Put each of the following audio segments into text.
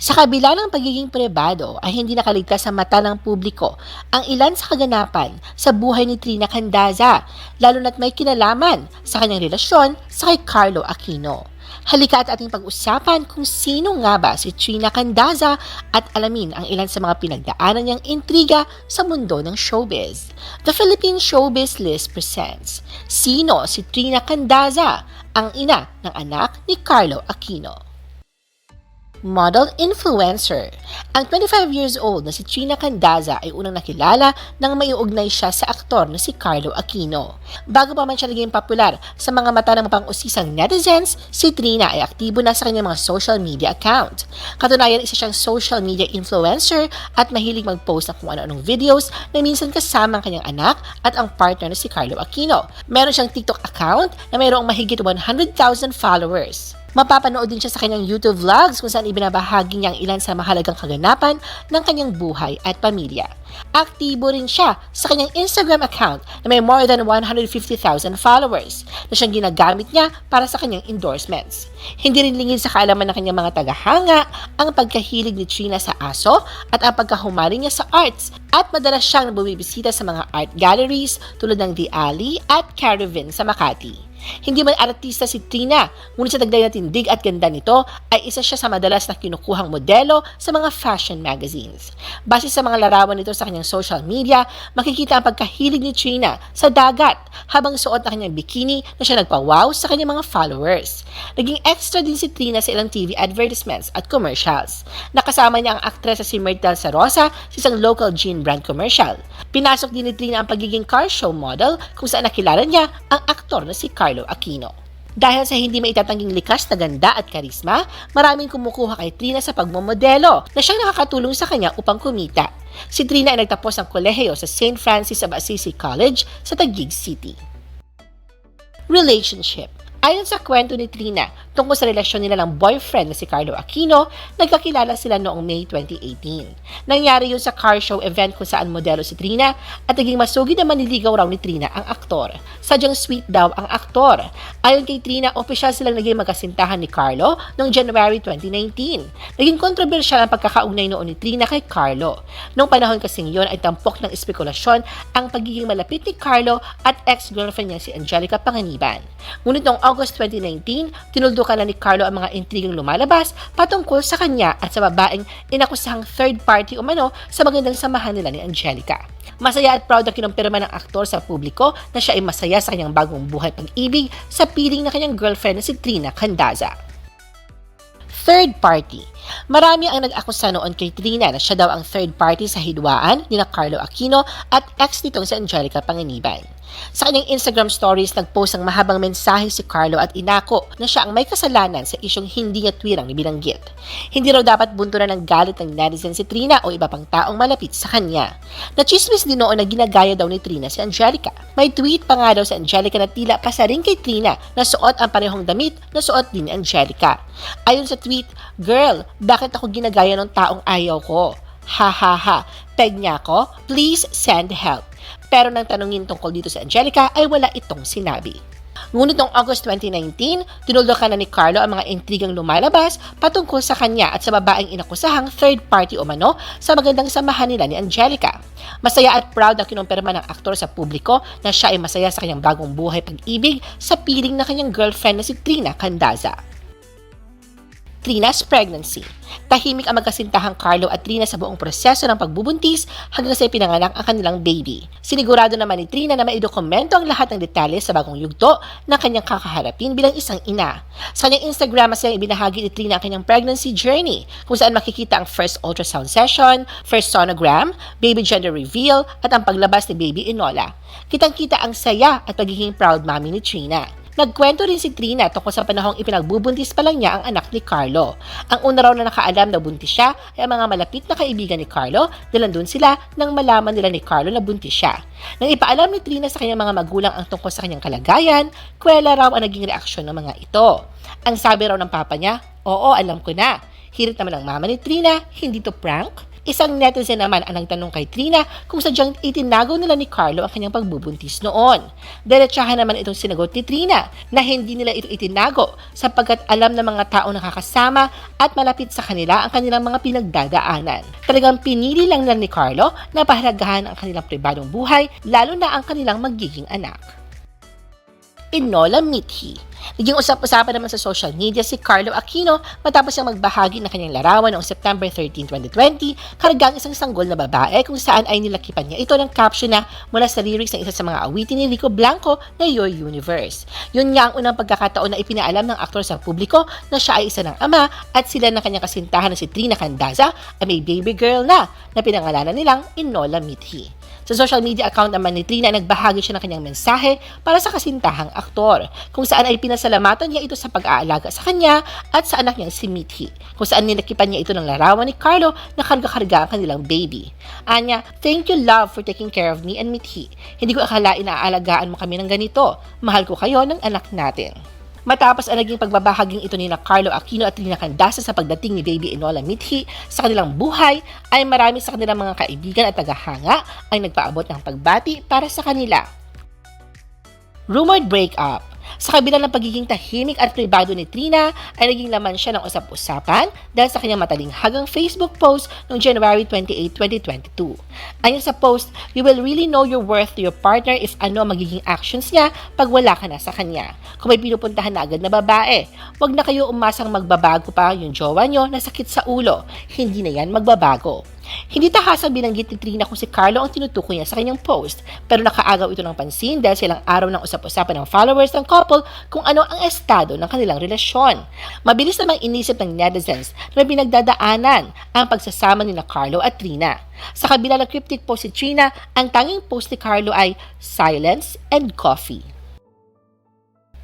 Sa kabila ng pagiging pribado ay hindi nakaligtas sa mata ng publiko ang ilan sa kaganapan sa buhay ni Trina Candaza, lalo na't may kinalaman sa kanyang relasyon sa kay Carlo Aquino. Halika at ating pag-usapan kung sino nga ba si Trina Candaza at alamin ang ilan sa mga pinagdaanan niyang intriga sa mundo ng showbiz. The Philippine Showbiz List presents Sino si Trina Candaza, ang ina ng anak ni Carlo Aquino? Model influencer. Ang 25 years old na si Trina Candaza ay unang nakilala nang maiugnay siya sa aktor na si Carlo Aquino. Bago pa man siya naging popular sa mga mata ng pang-usisang netizens, si Trina ay aktibo na sa kanyang mga social media account. Katunayan, isa siyang social media influencer at mahilig mag-post ng kung ano-anong videos na minsan kasama ang kanyang anak at ang partner na si Carlo Aquino. Meron siyang TikTok account na mayroong mahigit 100,000 followers. Mapapanood din siya sa kanyang YouTube vlogs kung saan ibinabahagi niya ang ilan sa mahalagang kaganapan ng kanyang buhay at pamilya. Aktibo rin siya sa kanyang Instagram account na may more than 150,000 followers na siyang ginagamit niya para sa kanyang endorsements. Hindi rin lingid sa kaalaman ng kanyang mga tagahanga ang pagkahilig ni Trina sa aso at ang pagkahumari niya sa arts at madalas siyang bumibisita sa mga art galleries tulad ng The Alley at Caravan sa Makati. Hindi man artista si Trina, ngunit sa dagdag na tindig at ganda nito ay isa siya sa madalas na kinukuhang modelo sa mga fashion magazines. Base sa mga larawan nito sa kanyang social media, makikita ang pagkahilig ni Trina sa dagat habang suot ang kanyang bikini na siya nagpa-wow sa kanyang mga followers. Naging extra din si Trina sa ilang TV advertisements at commercials. Nakasama niya ang aktres na si Myrtle Sarosa sa isang local gin brand commercial. Pinasok din ni Trina ang pagiging car show model kung saan nakilala niya ang aktor na si Carlo Aquino. Dahil sa hindi maitatanging likas na ganda at karisma, maraming kumukuha kay Trina sa pagmomodelo na siyang nakakatulong sa kanya upang kumita. Si Trina ay nagtapos ng kolehiyo sa St. Francis of Assisi College sa Taguig City. Relationship Ayon sa kwento ni Trina, tungkol sa relasyon nila ng boyfriend na si Carlo Aquino, nagkakilala sila noong May 2018. Nangyari yun sa car show event kung saan modelo si Trina at naging masugid na maniligaw raw ni Trina ang aktor. Sadyang sweet daw ang aktor. Ayon kay Trina, opisyal silang naging magkasintahan ni Carlo noong January 2019. Naging kontrobersyal ang pagkakaugnay noon ni Trina kay Carlo. Noong panahon kasing yon ay tampok ng espekulasyon ang pagiging malapit ni Carlo at ex-girlfriend niya si Angelica Panganiban. Ngunit noong August 2019, tinuldukan na ni Carlo ang mga intrigang lumalabas patungkol sa kanya at sa babaeng inakusahang third party umano sa magandang samahan nila ni Angelica. Masaya at proud na kinumpirma ng aktor sa publiko na siya ay masaya sa kanyang bagong buhay pag-ibig sa piling na kanyang girlfriend na si Trina Candaza. Third party. Marami ang nag-akusa noon kay Trina na siya daw ang third party sa hidwaan ni na Carlo Aquino at ex nitong si Angelica Panganiban. Sa kanyang Instagram stories, nagpost ang mahabang mensahe si Carlo at inako na siya ang may kasalanan sa isyong hindi niya twirang binanggit. Hindi raw dapat bunturan ng galit ng netizen si Trina o iba pang taong malapit sa kanya. Nachismis din noon na ginagaya daw ni Trina si Angelica. May tweet pa nga daw si Angelica na tila pasaring kay Trina na suot ang parehong damit na suot din ni Angelica. Ayon sa tweet, Girl, bakit ako ginagaya ng taong ayaw ko? Ha ha ha, peg niya ako? Please send help. Pero nang tanungin tungkol dito sa Angelica ay wala itong sinabi. Ngunit noong August 2019, tinuldukan na ni Carlo ang mga intrigang lumalabas patungkol sa kanya at sa babaeng inakusahang third party o mano sa magandang samahan nila ni Angelica. Masaya at proud na kinumpirma ng aktor sa publiko na siya ay masaya sa kanyang bagong buhay pag-ibig sa piling na kanyang girlfriend na si Trina Candaza. Trina's pregnancy. Tahimik ang magkasintahang Carlo at Trina sa buong proseso ng pagbubuntis hanggang sa ipinanganak ang kanilang baby. Sinigurado naman ni Trina na maidokumento ang lahat ng detalye sa bagong yugto na kanyang kakaharapin bilang isang ina. Sa kanyang Instagram masayang ibinahagi ni Trina ang kanyang pregnancy journey kung saan makikita ang first ultrasound session, first sonogram, baby gender reveal at ang paglabas ni baby Inola. Kitang-kita ang saya at pagiging proud mommy ni Trina. Nagkwento rin si Trina tungkol sa panahong ipinagbubuntis pa lang niya ang anak ni Carlo. Ang una raw na nakaalam na buntis siya ay ang mga malapit na kaibigan ni Carlo dahil nandun sila nang malaman nila ni Carlo na buntis siya. Nang ipaalam ni Trina sa kanyang mga magulang ang tungkol sa kanyang kalagayan, kwela raw ang naging reaksyon ng mga ito. Ang sabi raw ng papa niya, oo alam ko na. Hirit naman ang mama ni Trina, hindi to prank. Isang netizen naman ang nagtanong kay Trina kung sadyang itinago nila ni Carlo ang kanyang pagbubuntis noon. Diretsahan naman itong sinagot ni Trina na hindi nila ito itinago sapagkat alam ng mga tao nakakasama at malapit sa kanila ang kanilang mga pinagdadaanan. Talagang pinili lang nila ni Carlo na pahalagahan ang kanilang pribadong buhay lalo na ang kanilang magiging anak. Inola Mithi. Naging usap-usapan naman sa social media si Carlo Aquino matapos siyang magbahagi ng kanyang larawan noong September 13, 2020, karagang isang sanggol na babae kung saan ay nilakipan niya ito ng caption na mula sa lyrics ng isa sa mga awitin ni Rico Blanco na Your Universe. Yun nga ang unang pagkakataon na ipinaalam ng aktor sa publiko na siya ay isa ng ama at sila ng kanyang kasintahan na si Trina Candaza ay may baby girl na na pinangalanan nilang Inola Mithi. Sa social media account naman ni Trina, nagbahagi siya ng kanyang mensahe para sa kasintahang aktor, kung saan ay pinasalamatan niya ito sa pag-aalaga sa kanya at sa anak niyang si Mithi, kung saan nilakipan niya ito ng larawan ni Carlo na karga-karga ang kanilang baby. Anya, thank you love for taking care of me and Mithi. Hindi ko akalain na aalagaan mo kami ng ganito. Mahal ko kayo ng anak natin. Matapos ang naging pagbabahaging ito ni na Carlo Aquino at Trina Candasa sa pagdating ni Baby Enola Mithi sa kanilang buhay, ay marami sa kanilang mga kaibigan at tagahanga ay nagpaabot ng pagbati para sa kanila. Rumored breakup sa kabila ng pagiging tahimik at pribado ni Trina, ay naging laman siya ng usap-usapan dahil sa kanyang matalinghagang Facebook post noong January 28, 2022. Ayon sa post, you will really know your worth to your partner if ano magiging actions niya pag wala ka na sa kanya. Kung may pinupuntahan na agad na babae, wag na kayo umasang magbabago pa yung jowa nyo na sakit sa ulo. Hindi na yan magbabago. Hindi tahasang binanggit ni Trina kung si Carlo ang tinutukoy niya sa kanyang post, pero nakaagaw ito ng pansin dahil silang araw ng usap-usapan ng followers ng couple kung ano ang estado ng kanilang relasyon. Mabilis namang inisip ng netizens na pinagdadaanan ang pagsasama ni na Carlo at Trina. Sa kabila ng cryptic post si Trina, ang tanging post ni Carlo ay silence and coffee.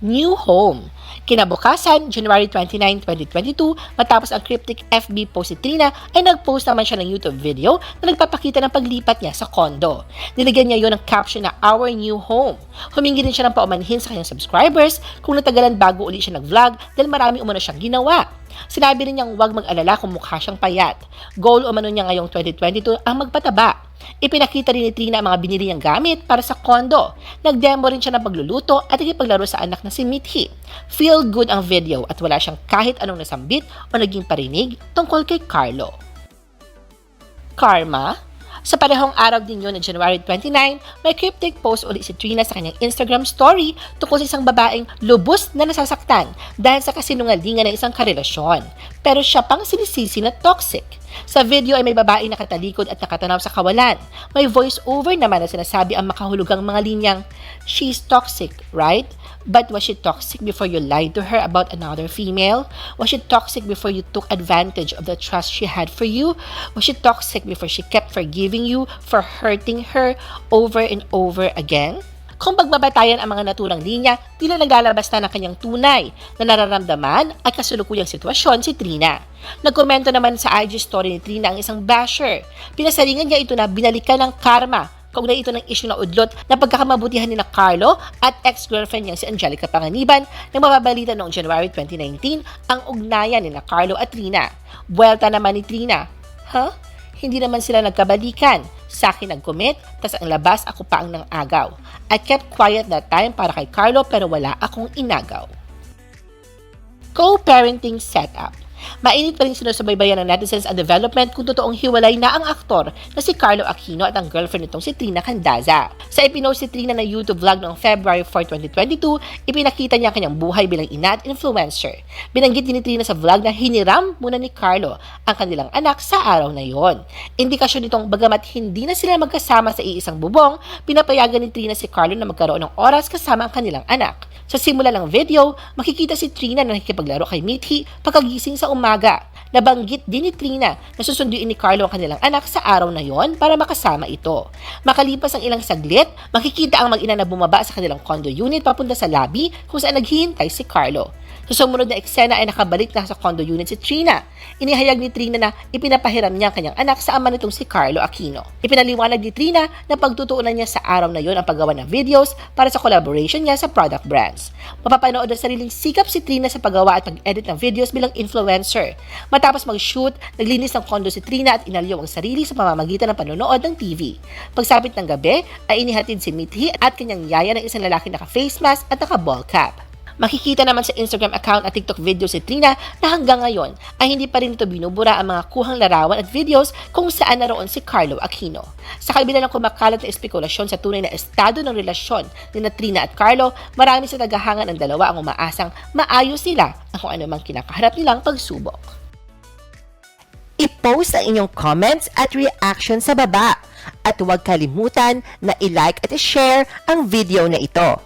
New Home. Kinabukasan, January 29, 2022, matapos ang cryptic FB post ni Trina, ay nag-post naman siya ng YouTube video na nagpapakita ng paglipat niya sa kondo. Nilagyan niya yon ng caption na Our New Home. Humingi din siya ng paumanhin sa kanyang subscribers kung natagalan bago uli siya nag-vlog dahil marami umano siyang ginawa. Sinabi rin niyang huwag mag-alala kung mukha siyang payat. Goal umano niya ngayong 2022 ang magpataba. Ipinakita rin ni Trina ang mga binili niyang gamit para sa kondo. Nag-demo rin siya ng pagluluto at ikipaglaro sa anak na si Mithi. Feel good ang video at wala siyang kahit anong nasambit o naging parinig tungkol kay Carlo. Karma sa parehong araw din yun na January 29, may cryptic post ulit si Trina sa kanyang Instagram story tungkol sa isang babaeng lubos na nasasaktan dahil sa kasinungalingan ng isang karelasyon. Pero siya pang sinisisi na toxic. Sa video ay may babae nakatalikod at nakatanaw sa kawalan. May voice over naman na sinasabi ang makahulugang mga linyang, She's toxic, right? But was she toxic before you lied to her about another female? Was she toxic before you took advantage of the trust she had for you? Was she toxic before she kept forgiving you for hurting her over and over again? Kung pagbabatayan ang mga naturang linya, tila naglalabas na ng kanyang tunay na nararamdaman at kasulukuyang sitwasyon si Trina. Nagkomento naman sa IG story ni Trina ang isang basher. Pinasaringan niya ito na binalikan ng karma kaugnay ito ng issue na udlot na pagkakamabutihan ni na Carlo at ex-girlfriend niyang si Angelica Panganiban nang mababalita noong January 2019 ang ugnayan ni na Carlo at Trina. Buwelta naman ni Trina, Huh? Hindi naman sila nagkabalikan. Sa akin nag-commit, tas ang labas ako pa ang nang agaw. I kept quiet that time para kay Carlo pero wala akong inagaw. Co-parenting setup Mainit pa rin sinusubaybayan ng netizens ang development kung totoong hiwalay na ang aktor na si Carlo Aquino at ang girlfriend nitong si Trina Candaza. Sa ipinost si Trina na YouTube vlog noong February 4, 2022, ipinakita niya ang kanyang buhay bilang ina at influencer. Binanggit din ni Trina sa vlog na hiniram muna ni Carlo ang kanilang anak sa araw na yon. Indikasyon nitong bagamat hindi na sila magkasama sa iisang bubong, pinapayagan ni Trina si Carlo na magkaroon ng oras kasama ang kanilang anak. Sa simula ng video, makikita si Trina na nakikipaglaro kay Mithi pagkagising sa umaga. Nabanggit din ni Trina na susunduin ni Carlo ang kanilang anak sa araw na yon para makasama ito. Makalipas ang ilang saglit, makikita ang mag-ina na bumaba sa kanilang condo unit papunta sa lobby kung saan naghihintay si Carlo. Sa sumunod na eksena ay nakabalik na sa condo unit si Trina. Inihayag ni Trina na ipinapahiram niya ang kanyang anak sa ama nitong si Carlo Aquino. Ipinaliwanag ni Trina na pagtutuunan niya sa araw na yon ang paggawa ng videos para sa collaboration niya sa product brands. Mapapanood ang sariling sikap si Trina sa paggawa at pag-edit ng videos bilang influencer. Matapos mag-shoot, naglinis ng kondo si Trina at inaliw ang sarili sa pamamagitan ng panonood ng TV. Pagsapit ng gabi, ay inihatid si Mithi at kanyang yaya ng isang lalaki naka-face mask at naka-ball cap. Makikita naman sa Instagram account at TikTok video si Trina na hanggang ngayon ay hindi pa rin ito binubura ang mga kuhang larawan at videos kung saan naroon si Carlo Aquino. Sa kabila ng kumakalat na espekulasyon sa tunay na estado ng relasyon ni na Trina at Carlo, marami sa naghahangan ng dalawa ang umaasang maayos sila ang kung ano mang kinakaharap nilang pagsubok. I-post ang inyong comments at reaction sa baba. At huwag kalimutan na i-like at i-share ang video na ito.